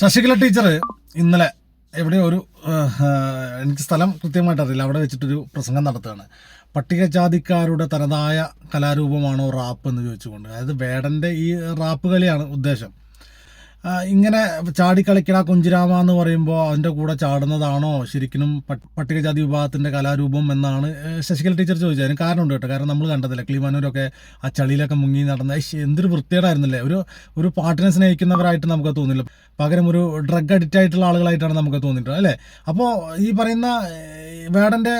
Sasikala teacher ഇന്നലെ എവിടെ ഒരു എനിക്ക് സ്ഥലം കൃത്യമായിട്ട് അറിയില്ല. അവിടെ വെച്ചിട്ടൊരു പ്രസംഗം നടത്തുകയാണ്. പട്ടികജാതിക്കാരുടെ തനതായ കലാരൂപമാണോ റാപ്പ് എന്ന് ചോദിച്ചുകൊണ്ട്. അതായത് വേടന്റെ ഈ റാപ്പ് കളിയാണ് ഉദ്ദേശം. ഇങ്ങനെ ചാടിക്കളിക്കണ കുഞ്ചിരാമ എന്ന് പറയുമ്പോൾ അതിന്റെ കൂടെ ചാടുന്നതാണോ? ശരിക്കും പട്ടികജാതി വിഭാഗത്തിന്റെ കലാരൂപം എന്നാണ് ശശികല ടീച്ചർ ചോദിച്ചത്. അതിന് കാരണമുണ്ട് കേട്ടോ. കാരണം നമ്മൾ കണ്ടതില്ല ക്ലീമാനൂരൊക്കെ ആ ചളിയിലൊക്കെ മുങ്ങി നടന്ന എന്തൊരു വൃത്തികേടായിരുന്നില്ലേ? ഒരു ഒരു പാട്ടിനെ സ്നേഹിക്കുന്നവരായിട്ട് നമുക്ക് തോന്നില്ല. പകരം ഒരു ഡ്രഗ് അഡിക്റ്റ് ആയിട്ടുള്ള ആളുകളായിട്ടാണ് നമുക്ക് തോന്നിയിട്ടുള്ളത് അല്ലേ? അപ്പോൾ ഈ പറയുന്ന വേടന്റെ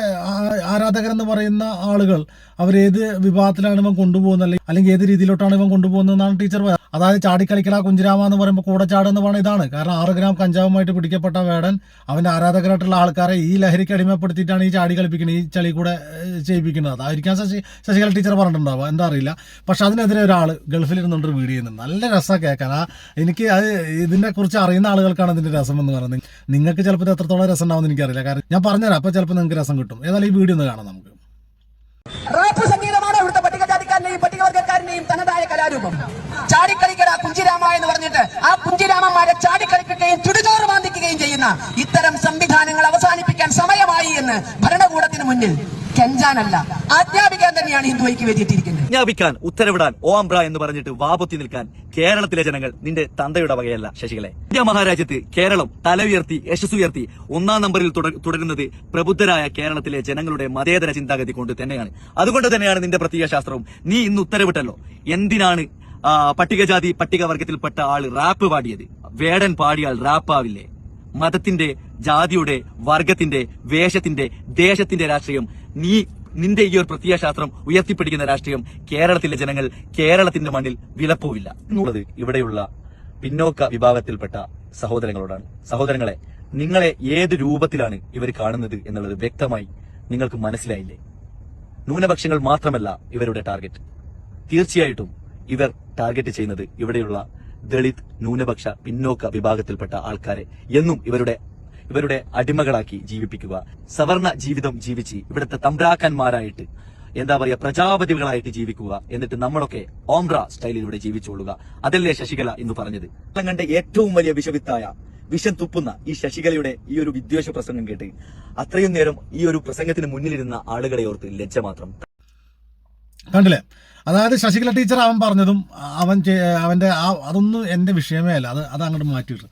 ആരാധകരെന്ന് പറയുന്ന ആളുകൾ അവരേത് വിഭാഗത്തിലാണ് ഇവൻ കൊണ്ടുപോകുന്നത്? അല്ലെങ്കിൽ ഏത് രീതിയിലോട്ടാണ് ഇവൻ കൊണ്ടുപോകുന്നതെന്നാണ് ടീച്ചർ അതായത് ചാടിക്കളിക്കട കുഞ്ചിരാമ എന്ന് പറയുമ്പോൾ കൂടെ എന്ന് പറയുന്നത് ഇതാണ്. കാരണം ആറ് ഗ്രാം കഞ്ചാവുമായിട്ട് പിടിക്കപ്പെട്ട വേടൻ അവന്റെ ആരാധകരായിട്ടുള്ള ആൾക്കാരെ ഈ ലഹരിക്ക് അടിമപ്പെടുത്തിയിട്ടാണ് ഈ ചാടി കളിപ്പിക്കുന്നത് ഈ ചളി കൂടെ ചെയ്യിപ്പിക്കുന്നത്. അതായിരിക്കാം ശശി ശശികല ടീച്ചർ പറഞ്ഞിട്ടുണ്ടാവുക. എന്താ അറിയില്ല. പക്ഷെ അതിനെതിരെ ഒരാൾ ഗൾഫിൽ ഇരുന്നുകൊണ്ട് വീഡിയോ നല്ല രസമാണ് കേൾക്കാൻ. ആ എനിക്ക് അത് ഇതിനെ കുറിച്ച് അറിയുന്ന ആളുകൾക്കാണ് അതിന്റെ രസം എന്ന് പറയുന്നത്. നിങ്ങൾക്ക് ചിലപ്പോൾ എത്രത്തോളം രസം ഉണ്ടാവുമെന്ന് എനിക്കറിയില്ല. കാരണം ഞാൻ പറഞ്ഞുതരാം. അപ്പോൾ ചിലപ്പോൾ നിങ്ങൾക്ക് രസം കിട്ടും. ഏതായാലും ഈ വീഡിയോ ഒന്ന് കാണാം നമുക്ക്. റാപ്പ് സംഗീതമാണ് ഇവിടുത്തെ പട്ടികജാതിക്കാരനെയും പട്ടികവർഗക്കാരനെയും തനതായ കലാരൂപം. ചാടിക്കളിക്കട കുഞ്ചിരാമ എന്ന് പറഞ്ഞിട്ട് ആ കുഞ്ചിരാമന്മാരെ ചാടിക്കളിക്കുകയും ചുടുചോറ് ബാന്ധിക്കുകയും ചെയ്യുന്ന ഇത്തരം സംവിധാനങ്ങൾ അവസാനിപ്പിക്കാൻ സമയമായി എന്ന് ഭരണകൂടത്തിന് മുന്നിൽ കെഞ്ചാനല്ല. ആജ്ഞാപിക്കാൻ തന്നെയാണ് ഹിന്ദു ഐക്യവേദിയിട്ടിരിക്കുന്നത് ആജ്ഞാപിക്കാൻ ഉത്തരവിടാൻ ഓംബ്ര എന്ന് പറഞ്ഞിട്ട് വാപൊത്തി നിൽക്കാൻ കേരളത്തിലെ ജനങ്ങൾ നിന്റെ തന്തയുടെ വകയല്ല ശശികളെ. ഇന്ത്യ മഹാരാജ്യത്ത് കേരളം തല ഉയർത്തി യശസ്സുയർത്തി ഒന്നാം നമ്പറിൽ തുട- തുടരുന്നത് പ്രബുദ്ധരായ കേരളത്തിലെ ജനങ്ങളുടെ മതേതര ചിന്താഗതി കൊണ്ട് തന്നെയാണ്. അതുകൊണ്ട് തന്നെയാണ് നിന്റെ പ്രത്യയ ശാസ്ത്രവും നീ ഇന്ന് ഉത്തരവിട്ടല്ലോ. എന്തിനാണ് പട്ടികജാതി പട്ടികവർഗത്തിൽപ്പെട്ട ആൾ റാപ്പ് പാടിയത്? വേടൻ പാടിയാൽ റാപ്പാവില്ലേ മതത്തിന്റെ ജാതിയുടെ വർഗത്തിന്റെ വേഷത്തിന്റെ ദേശത്തിന്റെ രാഷ്ട്രീയം നീ നിന്റെ ഈ ഒരു പ്രത്യയശാസ്ത്രം ഉയർത്തിപ്പിടിക്കുന്ന രാഷ്ട്രീയം കേരളത്തിലെ ജനങ്ങൾ കേരളത്തിന്റെ മണ്ണിൽ വിലപ്പോവില്ല. എന്നുള്ളത് ഇവിടെയുള്ള പിന്നോക്ക വിഭാഗത്തിൽപ്പെട്ട സഹോദരങ്ങളോടാണ്. സഹോദരങ്ങളെ നിങ്ങളെ ഏത് രൂപത്തിലാണ് ഇവർ കാണുന്നത് എന്നുള്ളത് വ്യക്തമായി നിങ്ങൾക്ക് മനസ്സിലായില്ലേ? ന്യൂനപക്ഷങ്ങൾ മാത്രമല്ല ഇവരുടെ ടാർഗറ്റ്. തീർച്ചയായിട്ടും ഇവർ ടാർഗറ്റ് ചെയ്യുന്നത് ഇവിടെയുള്ള ദളിത് ന്യൂനപക്ഷ പിന്നോക്ക വിഭാഗത്തിൽപ്പെട്ട ആൾക്കാരെ എന്നും ഇവരുടെ ഇവരുടെ അടിമകളാക്കി ജീവിപ്പിക്കുക. സവർണ ജീവിതം ജീവിച്ച് ഇവിടുത്തെ തമ്പ്രാക്കന്മാരായിട്ട് എന്താ പറയുക പ്രജാപതികളായിട്ട് ജീവിക്കുക എന്നിട്ട് നമ്മളൊക്കെ ഓംബ്ര സ്റ്റൈലിലൂടെ ജീവിച്ചുകൊള്ളുക അതല്ലേ ശശികല എന്ന് പറഞ്ഞത്. കണ്ട ഏറ്റവും വലിയ വിഷവിത്തായ വിഷം തുപ്പുന്ന ഈ ശശികലയുടെ ഈ ഒരു വിദ്വേഷ പ്രസംഗം കേട്ട് അത്രയും നേരം ഈ ഒരു പ്രസംഗത്തിന് മുന്നിലിരുന്ന ആളുകളെ ഓർത്ത് ലജ്ജ മാത്രം. കണ്ടില്ലേ? അതായത് ശശികല ടീച്ചർ അവൻ പറഞ്ഞതും അവൻ അവന്റെ ആ അതൊന്നും എന്റെ വിഷയമേ അല്ല. അത് അത് അങ്ങോട്ട് മാറ്റിയിട്ട്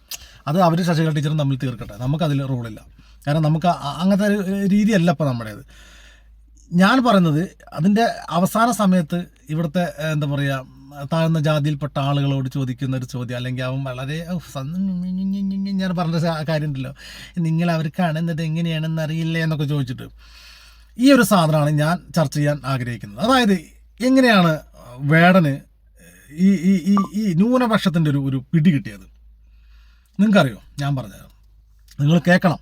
അത് അവർ ശശികല ടീച്ചറും തമ്മിൽ തീർക്കട്ടെ. നമുക്കതിൽ റോളില്ല. കാരണം നമുക്ക് അങ്ങനത്തെ രീതിയല്ല ഇപ്പം നമ്മുടേത്. ഞാൻ പറയുന്നത് അതിന്റെ അവസാന സമയത്ത് ഇവിടുത്തെ എന്താ പറയുക താഴ്ന്ന ജാതിയിൽപ്പെട്ട ആളുകളോട് ചോദിക്കുന്ന ഒരു ചോദ്യം അല്ലെങ്കിൽ അവൻ വളരെ ഞാൻ പറഞ്ഞ കാര്യം ഉണ്ടല്ലോ നിങ്ങൾ അവർ കാണുന്നത് എങ്ങനെയാണെന്ന് അറിയില്ലേ എന്നൊക്കെ ചോദിച്ചിട്ട് ഈ ഒരു സാധനമാണ് ഞാൻ ചർച്ച ചെയ്യാൻ ആഗ്രഹിക്കുന്നത്. അതായത് എങ്ങനെയാണ് വേടന് ഈ ഈ ഈ ഈ ന്യൂനപക്ഷത്തിന്റെ ഒരു ഒരു പിടി കിട്ടിയത്? നിങ്ങൾക്കറിയോ? ഞാൻ പറഞ്ഞുതരാം. നിങ്ങൾ കേൾക്കണം.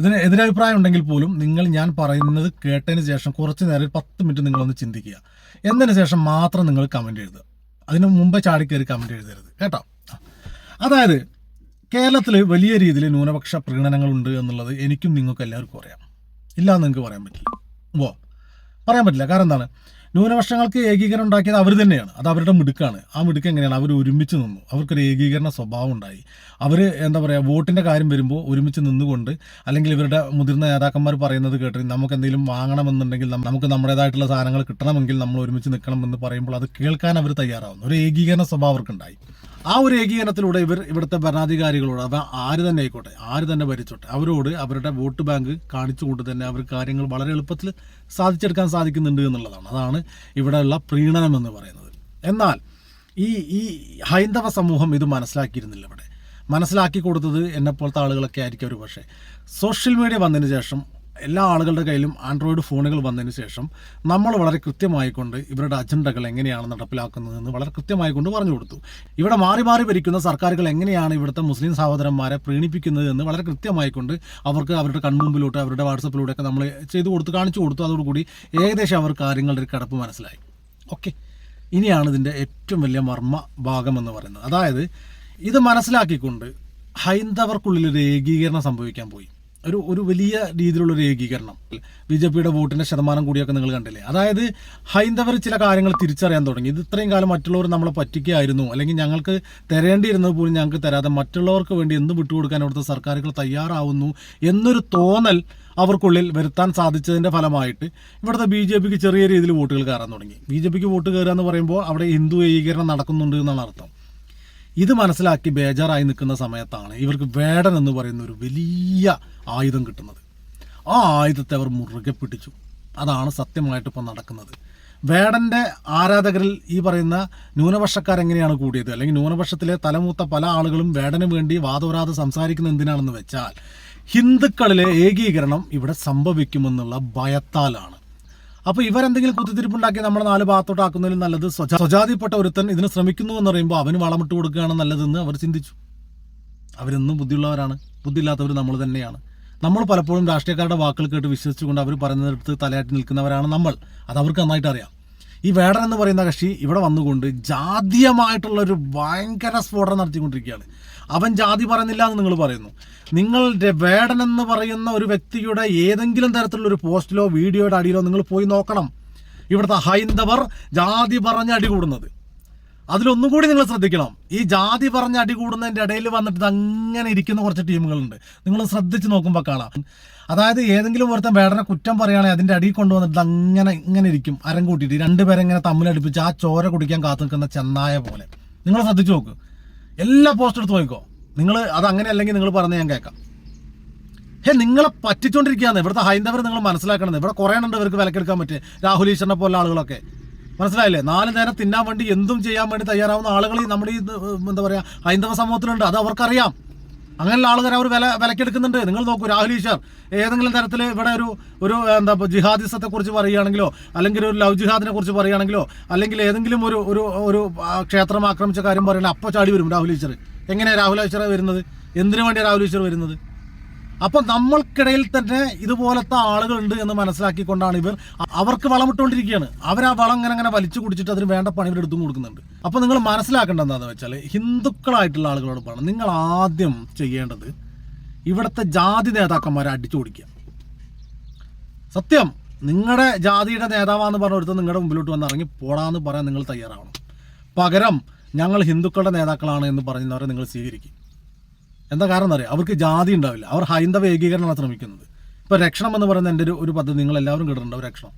ഇതിന് എതിരഭിപ്രായം ഉണ്ടെങ്കിൽ പോലും നിങ്ങൾ ഞാൻ പറയുന്നത് കേട്ടതിന് ശേഷം കുറച്ച് നേരം പത്ത് മിനിറ്റ് നിങ്ങളൊന്ന് ചിന്തിക്കുക. എന്നതിന് ശേഷം മാത്രം നിങ്ങൾ കമന്റ് എഴുതുക. അതിന് മുമ്പേ ചാടിക്കയറി കമന്റ് എഴുതരുത്. കേട്ടോ? അതായത് കേരളത്തിൽ വലിയ രീതിയിൽ ന്യൂനപക്ഷ പ്രീണനങ്ങളുണ്ട് എന്നുള്ളത് എനിക്കും നിങ്ങൾക്കും എല്ലാവർക്കും അറിയാം. ഇല്ല എന്ന് നിങ്ങൾക്ക് പറയാൻ പറ്റില്ല. ഓ പറയാൻ പറ്റില്ല. കാരണം എന്താണ്? ന്യൂനപക്ഷങ്ങൾക്ക് ഏകീകരണം ഉണ്ടാക്കിയത് അവർ തന്നെയാണ്. അത് അവരുടെ മിടുക്കാണ്. ആ മിടുക്ക് എങ്ങനെയാണ്? അവർ ഒരുമിച്ച് നിന്നു. അവർക്കൊരു ഏകീകരണ സ്വഭാവം ഉണ്ടായി. അവർ എന്താ പറയുക വോട്ടിന്റെ കാര്യം വരുമ്പോൾ ഒരുമിച്ച് നിന്നുകൊണ്ട് അല്ലെങ്കിൽ ഇവരുടെ മുതിർന്ന നേതാക്കന്മാർ പറയുന്നത് കേട്ട് നമുക്ക് എന്തെങ്കിലും വാങ്ങണമെന്നുണ്ടെങ്കിൽ നമുക്ക് നമ്മുടേതായിട്ടുള്ള സാധനങ്ങൾ കിട്ടണമെങ്കിൽ നമ്മൾ ഒരുമിച്ച് നിൽക്കണമെന്ന് പറയുമ്പോൾ അത് കേൾക്കാൻ അവർ തയ്യാറാവുന്നു. ഒരു ഏകീകരണ സ്വഭാവം അവർക്കുണ്ടായി. ആ ഒരു ഏകീകരണത്തിലൂടെ ഇവർ ഇവിടുത്തെ ഭരണാധികാരികളോട് അവ ആര് തന്നെ ആയിക്കോട്ടെ ആര് തന്നെ ഭരിച്ചോട്ടെ അവരോട് അവരുടെ വോട്ട് ബാങ്ക് കാണിച്ചുകൊണ്ട് തന്നെ അവർ കാര്യങ്ങൾ വളരെ എളുപ്പത്തിൽ സാധിച്ചെടുക്കാൻ സാധിക്കുന്നുണ്ട് എന്നുള്ളതാണ്. അതാണ് ഇവിടെയുള്ള പ്രീണനം എന്ന് പറയുന്നത്. എന്നാൽ ഈ ഈ ഹൈന്ദവ സമൂഹം ഇത് മനസ്സിലാക്കിയിരുന്നില്ല ഇവിടെ. മനസ്സിലാക്കി കൊടുത്തത് എന്നെപ്പോലത്തെ ആളുകളൊക്കെ ആയിരിക്കും ഒരു പക്ഷേ സോഷ്യൽ മീഡിയ വന്നതിന് ശേഷം എല്ലാ ആളുകളുടെ കയ്യിലും ആൻഡ്രോയിഡ് ഫോണുകൾ വന്നതിന് ശേഷം നമ്മൾ വളരെ കൃത്യമായിക്കൊണ്ട് ഇവരുടെ അജണ്ടകൾ എങ്ങനെയാണ് നടപ്പിലാക്കുന്നതെന്ന് വളരെ കൃത്യമായിക്കൊണ്ട് പറഞ്ഞു കൊടുത്തു. ഇവിടെ മാറി മാറി ഭരിക്കുന്ന സർക്കാരുകൾ എങ്ങനെയാണ് ഇവിടുത്തെ മുസ്ലിം സഹോദരന്മാരെ പ്രീണിപ്പിക്കുന്നത് എന്ന് വളരെ കൃത്യമായിക്കൊണ്ട് അവർക്ക് അവരുടെ കൺമുമ്പിലോട്ട് അവരുടെ വാട്സപ്പിലൂടെയൊക്കെ നമ്മൾ ചെയ്തു കൊടുത്ത് കാണിച്ചു കൊടുത്തു. അതോടുകൂടി ഏകദേശം അവർ കാര്യങ്ങളുടെ ഒരു കടപ്പ് മനസ്സിലായി. ഓക്കെ. ഇനിയാണ് ഇതിന്റെ ഏറ്റവും വലിയ മർമ്മ ഭാഗം എന്ന് പറയുന്നത്. അതായത് ഇത് മനസ്സിലാക്കിക്കൊണ്ട് ഹൈന്ദവർക്കുള്ളിൽ ഒരു ഏകീകരണം സംഭവിക്കാൻ പോയി. ഒരു ഒരു വലിയ രീതിയിലുള്ള ഒരു ഏകീകരണം. ബി ജെ പിയുടെ വോട്ടിന്റെ ശതമാനം കൂടിയൊക്കെ നിങ്ങൾ കണ്ടില്ലേ? അതായത് ഹൈന്ദവർ ചില കാര്യങ്ങൾ തിരിച്ചറിയാൻ തുടങ്ങി. ഇത് ഇത്രയും കാലം മറ്റുള്ളവർ നമ്മളെ പറ്റിക്കുകയായിരുന്നു. അല്ലെങ്കിൽ ഞങ്ങൾക്ക് തരേണ്ടിയിരുന്നത് പോലും ഞങ്ങൾക്ക് തരാതെ മറ്റുള്ളവർക്ക് വേണ്ടി എന്ത് വിട്ടുകൊടുക്കാൻ അവിടുത്തെ സർക്കാരുകൾ തയ്യാറാവുന്നു എന്നൊരു തോന്നൽ അവർക്കുള്ളിൽ വരുത്താൻ സാധിച്ചതിന്റെ ഫലമായിട്ട് ഇവിടുത്തെ ബി ജെ പിക്ക് ചെറിയ രീതിയിൽ വോട്ടുകൾ കയറാൻ തുടങ്ങി. ബി ജെ പിക്ക് വോട്ട് കയറുക എന്ന് പറയുമ്പോൾ അവിടെ ഹിന്ദു ഏകീകരണം നടക്കുന്നുണ്ട് എന്നാണ് അർത്ഥം. ഇത് മനസ്സിലാക്കി ബേജാറായി നിൽക്കുന്ന സമയത്താണ് ഇവർക്ക് വേടൻ എന്ന് പറയുന്ന ഒരു വലിയ ആയുധം കിട്ടുന്നത്. ആ ആയുധത്തെ അവർ മുറുകെ പിടിച്ചു. അതാണ് സത്യമായിട്ട് ഇപ്പം നടക്കുന്നത്. വേടന്റെ ആരാധകരിൽ ഈ പറയുന്ന ന്യൂനപക്ഷക്കാരെങ്ങനെയാണ് കൂടിയത്? അല്ലെങ്കിൽ ന്യൂനപക്ഷത്തിലെ തലമൂത്ത പല ആളുകളും വേടന് വേണ്ടി വാദോരാതെ സംസാരിക്കുന്ന എന്തിനാണെന്ന് വെച്ചാൽ ഹിന്ദുക്കളിലെ ഏകീകരണം ഇവിടെ സംഭവിക്കുമെന്നുള്ള ഭയത്താലാണ്. അപ്പൊ ഇവരെന്തെങ്കിലും കുത്തിത്തിരിപ്പുണ്ടാക്കി നമ്മുടെ നാല് ഭാഗത്തോട്ടാക്കുന്നതിലും നല്ലത് സ്വജാ- സ്വജാതിപ്പെട്ട ഒരുത്തൻ ഇതിന് ശ്രമിക്കുന്നു എന്ന് പറയുമ്പോൾ അവന് വളമിട്ട് കൊടുക്കുകയാണ് നല്ലതെന്ന് അവർ ചിന്തിച്ചു. അവരെന്നും ബുദ്ധിയുള്ളവരാണ്. ബുദ്ധിയില്ലാത്തവർ നമ്മൾ തന്നെയാണ്. നമ്മൾ പലപ്പോഴും രാഷ്ട്രീയക്കാരുടെ വാക്കുകൾ കേട്ട് വിശ്വസിച്ചുകൊണ്ട് അവർ പറയുന്നിടത്ത് തലയാട്ടി നിൽക്കുന്നവരാണ് നമ്മൾ. അത് അവർക്ക് നന്നായിട്ട് അറിയാം. ഈ വേടൻ എന്ന് പറയുന്ന കക്ഷി ഇവിടെ വന്നുകൊണ്ട് ജാതീയമായിട്ടുള്ള ഒരു ഭയങ്കര സ്ഫോടനം നടത്തിക്കൊണ്ടിരിക്കുകയാണ്. അവൻ ജാതി പറയുന്നില്ല എന്ന് നിങ്ങൾ പറയുന്നു. നിങ്ങളുടെ വേടൻ എന്ന് പറയുന്ന ഒരു വ്യക്തിയുടെ ഏതെങ്കിലും തരത്തിലുള്ള ഒരു പോസ്റ്റിലോ വീഡിയോയുടെ അടിയിലോ നിങ്ങൾ പോയി നോക്കണം. ഇവിടുത്തെ ഹൈന്ദവർ ജാതി പറഞ്ഞ് അടികൂടുന്നത് അതിലൊന്നും കൂടി നിങ്ങൾ ശ്രദ്ധിക്കണം. ഈ ജാതി പറഞ്ഞ് അടി കൂടുന്നതിന്റെ ഇടയിൽ വന്നിട്ട് അങ്ങനെ ഇരിക്കുന്ന കുറച്ച് ടീമുകളുണ്ട്. നിങ്ങൾ ശ്രദ്ധിച്ച് നോക്കുമ്പോൾ കാണാം. അതായത് ഏതെങ്കിലും ഒരുത്തൻ വേടനെ കുറ്റം പറയുകയാണെങ്കിൽ അതിന്റെ അടിയിൽ കൊണ്ടുവന്നിട്ട് അങ്ങനെ ഇങ്ങനെ ഇരിക്കും. അരം കൂട്ടിയിട്ട് രണ്ടുപേരെ ഇങ്ങനെ തമ്മിലടിപ്പിച്ച് ആ ചോര കുടിക്കാൻ കാത്തു നിൽക്കുന്ന ചെന്നായ പോലെ. നിങ്ങൾ ശ്രദ്ധിച്ച് നോക്ക്. എല്ലാ പോസ്റ്റ് എടുത്ത് നോക്കിക്കോ. നിങ്ങൾ അത് അങ്ങനെ അല്ലെങ്കിൽ നിങ്ങൾ പറഞ്ഞ് ഞാൻ കേൾക്കാം. ഹേ നിങ്ങളെ പറ്റിച്ചോണ്ടിരിക്കുകയാണ്. ഇവിടുത്തെ ഹൈന്ദവർ നിങ്ങൾ മനസ്സിലാക്കണം ഇവിടെ കുറേ ഉണ്ട് ഇവർക്ക് വിലക്കെടുക്കാൻ പറ്റും രാഹുൽ ഈശ്വരനെ പോലുള്ള ആളുകളൊക്കെ. മനസ്സിലായില്ലേ? നാല് നേരം തിന്നാൻ വേണ്ടി എന്തും ചെയ്യാൻ വേണ്ടി തയ്യാറാവുന്ന ആളുകൾ ഈ നമ്മുടെ ഈ എന്താ പറയാ ഹൈന്ദവ സമൂഹത്തിലുണ്ട്. അത് അവർക്കറിയാം. അങ്ങനെയുള്ള ആളുകൾ അവർ വില വിലക്കെടുക്കുന്നുണ്ട്. നിങ്ങൾ നോക്കൂ രാഹുൽ ഈശ്വർ ഏതെങ്കിലും തരത്തിൽ ഇവിടെ ഒരു ഒരു എന്താ ജിഹാദിസത്തെ കുറിച്ച് പറയുകയാണെങ്കിലോ അല്ലെങ്കിൽ ഒരു ലവ് ജിഹാദിനെ കുറിച്ച് പറയുകയാണെങ്കിലോ അല്ലെങ്കിൽ ഏതെങ്കിലും ഒരു ഒരു ഒരു ക്ഷേത്രം ആക്രമിച്ച കാര്യം പറയുകയാണെങ്കിൽ അപ്പോൾ ചാടി വരും രാഹുൽ ഈശ്വർ. എങ്ങനെയാണ് രാഹുൽ ഈശ്വർ വരുന്നത്? എന്തിനു വേണ്ടിയാണ് രാഹുൽ ഈശ്വർ വരുന്നത്? അപ്പൊ നമ്മൾക്കിടയിൽ തന്നെ ഇതുപോലത്തെ ആളുകളുണ്ട് എന്ന് മനസ്സിലാക്കിക്കൊണ്ടാണ് ഇവർ അവർക്ക് വളമിട്ടുകൊണ്ടിരിക്കുകയാണ് അവർ ആ വളം ഇങ്ങനെ അങ്ങനെ വലിച്ചു കുടിച്ചിട്ട് അതിന് വേണ്ട പണി ഇവർ എടുത്തും കൊടുക്കുന്നുണ്ട്. അപ്പൊ നിങ്ങൾ മനസ്സിലാക്കേണ്ടത് എന്താണെന്ന് വെച്ചാൽ ഹിന്ദുക്കളായിട്ടുള്ള ആളുകളോട് പറയണം. നിങ്ങൾ ആദ്യം ചെയ്യേണ്ടത് ഇവിടുത്തെ ജാതി നേതാക്കന്മാരെ അടിച്ചു ഓടിക്കുക സത്യം നിങ്ങളുടെ ജാതിയുടെ നേതാവാന്ന് പറഞ്ഞ ഒരുത്തൻ നിങ്ങളുടെ മുമ്പിലോട്ട് വന്ന് ഇറങ്ങി പോടാന്ന് പറയാൻ നിങ്ങൾ തയ്യാറാവണം. പകരം ഞങ്ങൾ ഹിന്ദുക്കളുടെ നേതാക്കളാണ് എന്ന് പറയുന്നവരെ നിങ്ങൾ സ്വീകരിക്കും. എന്താ കാരണം എന്നറിയാം അവർക്ക് ജാതി ഉണ്ടാവില്ല. അവർ ഹൈന്ദവ ഏകീകരണമാണ് ശ്രമിക്കുന്നത്. ഇപ്പോൾ രക്ഷണം എന്ന് പറയുന്ന എന്റെ ഒരു ഒരു പദ്ധതി നിങ്ങൾ എല്ലാവരും കേട്ടിട്ടുണ്ടാവും രക്ഷണം.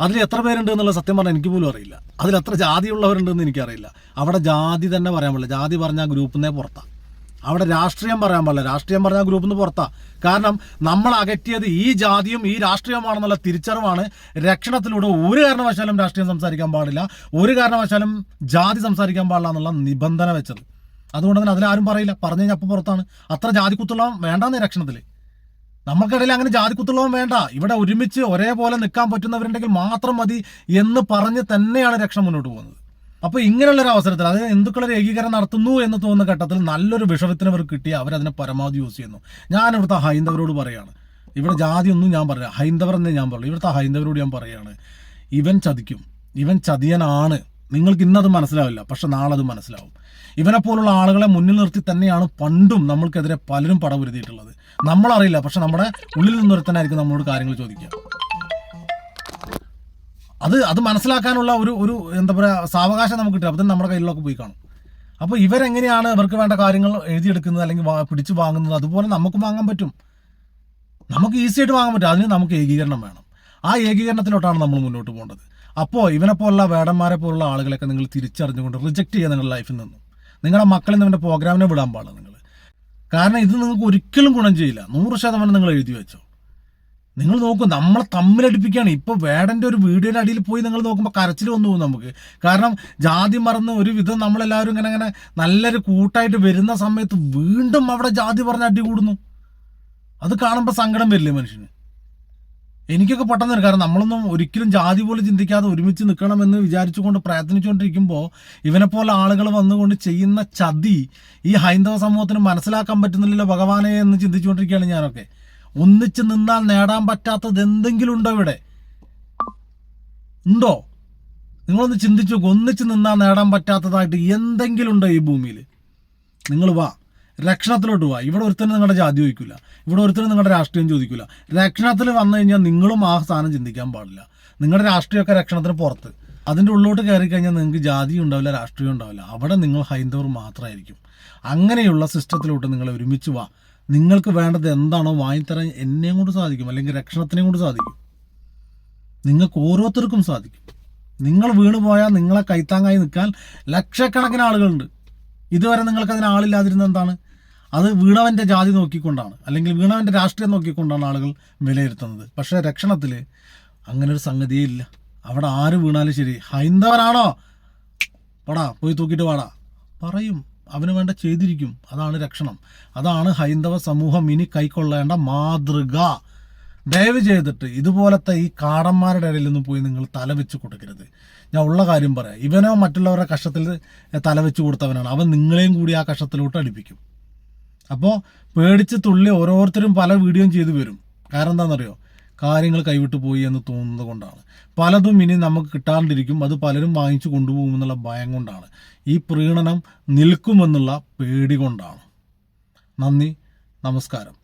അതിൽ എത്ര പേരുണ്ട് എന്നുള്ള സത്യം പറഞ്ഞാൽ എനിക്ക് പോലും അറിയില്ല. അതിൽ എത്ര ജാതിയുള്ളവരുണ്ടെന്ന് എനിക്കറിയില്ല. അവിടെ ജാതി തന്നെ പറയാൻ പാടില്ല. ജാതി പറഞ്ഞാൽ ഗ്രൂപ്പിൽ നിന്നേ പുറത്താണ് അവിടെ രാഷ്ട്രീയം പറയാൻ പാടില്ല. രാഷ്ട്രീയം പറഞ്ഞാൽ ഗ്രൂപ്പിൽ നിന്ന് പുറത്താ. കാരണം നമ്മൾ അകറ്റിയത് ഈ ജാതിയും ഈ രാഷ്ട്രീയമാണെന്നുള്ള തിരിച്ചറിവാണ് രക്ഷണത്തിലൂടെ ഒരു കാരണവശാലും രാഷ്ട്രീയം സംസാരിക്കാൻ പാടില്ല. ഒരു കാരണവശാലും ജാതി സംസാരിക്കാൻ പാടില്ല എന്നുള്ള നിബന്ധന വെച്ചത്. അതുകൊണ്ട് തന്നെ അതിലാരും പറയില്ല. പറഞ്ഞു കഴിഞ്ഞാൽ അപ്പം പുറത്താണ്. അത്ര ജാതി കുത്തുള്ളവൻ വേണ്ടാന്ന് രക്ഷണത്തിൽ നമുക്കിടയിൽ അങ്ങനെ ജാതി കുത്തുള്ളവൻ വേണ്ട. ഇവിടെ ഒരുമിച്ച് ഒരേപോലെ നിൽക്കാൻ പറ്റുന്നവരുണ്ടെങ്കിൽ മാത്രം മതി എന്ന് പറഞ്ഞ് തന്നെയാണ് രക്ഷ മുന്നോട്ട് പോകുന്നത്. അപ്പൊ ഇങ്ങനെയുള്ളൊരു അവസരത്തിൽ അതായത് ഹിന്ദുക്കളൊരു ഏകീകരണം നടത്തുന്നു എന്ന് തോന്നുന്ന ഘട്ടത്തിൽ നല്ലൊരു വിഷവത്തിന് അവർ കിട്ടി അവരതിനെ പരമാവധി യൂസ് ചെയ്യുന്നു. ഞാൻ ഇവിടുത്തെ ഹൈന്ദവരോട് പറയാണ്. ഇവിടെ ജാതി ഒന്നും ഞാൻ പറയാം ഹൈന്ദവർ എന്നേ ഞാൻ പറയുള്ളൂ ഇവിടുത്തെ ഹൈന്ദവരോട് ഞാൻ പറയാണ്. ഇവൻ ചതിക്കും. ഇവൻ ചതിയനാണ്. നിങ്ങൾക്ക് ഇന്നത് മനസ്സിലാവില്ല പക്ഷെ നാളെ അത് മനസ്സിലാവും. ഇവനെ പോലുള്ള ആളുകളെ മുന്നിൽ നിർത്തി തന്നെയാണ് പണ്ടും നമ്മൾക്കെതിരെ പലരും പടപുരുതിയിട്ടുള്ളത്. നമ്മളറിയില്ല പക്ഷെ നമ്മുടെ ഉള്ളിൽ നിന്നൊരുത്തനായിരിക്കും നമ്മളോട് കാര്യങ്ങൾ ചോദിക്കുക. അത് അത് മനസ്സിലാക്കാനുള്ള ഒരു ഒരു എന്താ പറയുക സാവകാശം നമുക്ക് കിട്ടും. അപ്പം നമ്മുടെ കയ്യിലൊക്കെ പോയി കാണും. അപ്പോൾ ഇവരെങ്ങനെയാണ് ഇവർക്ക് വേണ്ട കാര്യങ്ങൾ എഴുതിയെടുക്കുന്നത് അല്ലെങ്കിൽ പിടിച്ചു വാങ്ങുന്നത്? അതുപോലെ നമുക്ക് വാങ്ങാൻ പറ്റും. നമുക്ക് ഈസി ആയിട്ട് വാങ്ങാൻ പറ്റും. അതിന് നമുക്ക് ഏകീകരണം വേണം. ആ ഏകീകരണത്തിലോട്ടാണ് നമ്മൾ മുന്നോട്ട് പോകേണ്ടത്. അപ്പോൾ ഇവനെ പോലുള്ള വേടന്മാരെ പോലുള്ള ആളുകളൊക്കെ നിങ്ങൾ തിരിച്ചറിഞ്ഞുകൊണ്ട് റിജക്റ്റ് ചെയ്യുക നിങ്ങളുടെ ലൈഫിൽ നിന്നും. നിങ്ങളുടെ മക്കളിൽ നിങ്ങളുടെ പ്രോഗ്രാമിനെ വിടാൻ പാടില്ല നിങ്ങൾ. കാരണം ഇത് നിങ്ങൾക്ക് ഒരിക്കലും ഗുണം ചെയ്യില്ല. നൂറ് ശതമാനം നിങ്ങൾ എഴുതി വെച്ചോ. നിങ്ങൾ നോക്കും നമ്മളെ തമ്മിലടിപ്പിക്കുകയാണ്. ഇപ്പോൾ വേടന്റെ ഒരു വീഡിയോയുടെ അടിയിൽ പോയി നിങ്ങൾ നോക്കുമ്പോൾ കരച്ചിൽ വന്നു പോകും നമുക്ക്. കാരണം ജാതി മറന്ന് ഒരു വിധം നമ്മളെല്ലാവരും ഇങ്ങനെ ഇങ്ങനെ നല്ലൊരു കൂട്ടായിട്ട് വരുന്ന സമയത്ത് വീണ്ടും അവിടെ ജാതി പറഞ്ഞ് അടി കൂടുന്നു. അത് കാണുമ്പോൾ സങ്കടം വരില്ലേ മനുഷ്യന്? എനിക്കൊക്കെ പെട്ടെന്ന് വരും കാരണം നമ്മളൊന്നും ഒരിക്കലും ജാതി പോലെ ചിന്തിക്കാതെ ഒരുമിച്ച് നിൽക്കണമെന്ന് വിചാരിച്ചുകൊണ്ട് പ്രയത്നിച്ചുകൊണ്ടിരിക്കുമ്പോൾ ഇവനെപ്പോലെ ആളുകൾ വന്നുകൊണ്ട് ചെയ്യുന്ന ചതി ഈ ഹൈന്ദവ സമൂഹത്തിന് മനസ്സിലാക്കാൻ പറ്റുന്നില്ലല്ലോ ഭഗവാനെ എന്ന് ചിന്തിച്ചുകൊണ്ടിരിക്കുകയാണ് ഞാനൊക്കെ. ഒന്നിച്ച് നിന്നാൽ നേടാൻ പറ്റാത്തത് എന്തെങ്കിലും ഉണ്ടോ ഇവിടെ? ഉണ്ടോ? നിങ്ങളൊന്ന് ചിന്തിച്ചു ഒന്നിച്ച് നിന്നാൽ നേടാൻ പറ്റാത്തതായിട്ട് എന്തെങ്കിലും ഉണ്ടോ ഈ ഭൂമിയിൽ? നിങ്ങൾ വാ. രക്ഷണത്തിലോട്ട് പോവാ. ഇവിടെ ഒരുത്തരും നിങ്ങളുടെ ജാതി ചോദിക്കില്ല ഇവിടെ ഒരുത്തരും നിങ്ങളുടെ രാഷ്ട്രീയം ചോദിക്കില്ല രക്ഷണത്തിൽ വന്നു കഴിഞ്ഞാൽ നിങ്ങളും ആ സ്ഥാനം ചിന്തിക്കാൻ പാടില്ല. നിങ്ങളുടെ രാഷ്ട്രീയമൊക്കെ രക്ഷണത്തിന് പുറത്ത്. അതിന്റെ ഉള്ളോട്ട് കയറി കഴിഞ്ഞാൽ നിങ്ങൾക്ക് ജാതി ഉണ്ടാവില്ല രാഷ്ട്രീയം ഉണ്ടാവില്ല. അവിടെ നിങ്ങൾ ഹൈന്ദവർ മാത്രമായിരിക്കും. അങ്ങനെയുള്ള സിസ്റ്റത്തിലോട്ട് നിങ്ങൾ ഒരുമിച്ച് വാ. നിങ്ങൾക്ക് വേണ്ടത് എന്താണോ വാങ്ങിത്തരാൻ എന്നെയും കൊണ്ട് സാധിക്കും. അല്ലെങ്കിൽ രക്ഷണത്തിനെയും കൊണ്ട് സാധിക്കും. നിങ്ങൾക്ക് ഓരോരുത്തർക്കും സാധിക്കും. നിങ്ങൾ വീണ് പോയാൽ നിങ്ങളെ കൈത്താങ്ങായി നിൽക്കാൻ ലക്ഷക്കണക്കിന് ആളുകളുണ്ട്. ഇതുവരെ നിങ്ങൾക്ക് അതിന് എന്താണ്? അത് വീണവന്റെ ജാതി നോക്കിക്കൊണ്ടാണ്. അല്ലെങ്കിൽ വീണവന്റെ രാഷ്ട്രീയം നോക്കിക്കൊണ്ടാണ് ആളുകൾ വിലയിരുത്തുന്നത്. പക്ഷേ രക്ഷണത്തിൽ അങ്ങനെ ഒരു സംഗതിയേ ഇല്ല. അവിടെ ആര് വീണാലും ശരി. ഹൈന്ദവനാണോ? പടാ പോയി തൂക്കിയിട്ട് വാടാ. പറയും. അവന് വേണ്ട ചെയ്തിരിക്കും. അതാണ് രക്ഷണം. അതാണ് ഹൈന്ദവ സമൂഹം ഇനി കൈക്കൊള്ളേണ്ട മാതൃക. ദയവ് ചെയ്തിട്ട് ഇതുപോലത്തെ ഈ കാടന്മാരുടെ ഇടയിൽ നിന്ന് പോയി നിങ്ങൾ തല വെച്ച് കൊടുക്കരുത്. ഞാൻ ഉള്ള കാര്യം പറയാം. ഇവനോ മറ്റുള്ളവരുടെ കഷ്ടത്തിൽ തല വെച്ച് കൊടുത്തവനാണ്. അവൻ നിങ്ങളെയും കൂടി ആ കഷ്ടത്തിലോട്ട് അടുപ്പിക്കും. അപ്പോൾ പേടിച്ച് തുള്ളി ഓരോരുത്തരും പല വീഡിയോയും ചെയ്തു വരും. കാരണം എന്താണെന്നറിയോ? കാര്യങ്ങൾ കൈവിട്ട് പോയി എന്ന് തോന്നുന്നത് കൊണ്ടാണ്. പലതും ഇനി നമുക്ക് കിട്ടാണ്ടിരിക്കും. അത് പലരും വാങ്ങിച്ചു കൊണ്ടുപോകുമെന്നുള്ള ഭയം കൊണ്ടാണ്. ഈ പ്രീണനം നിൽക്കുമെന്നുള്ള പേടി കൊണ്ടാണ്. നന്ദി. നമസ്കാരം.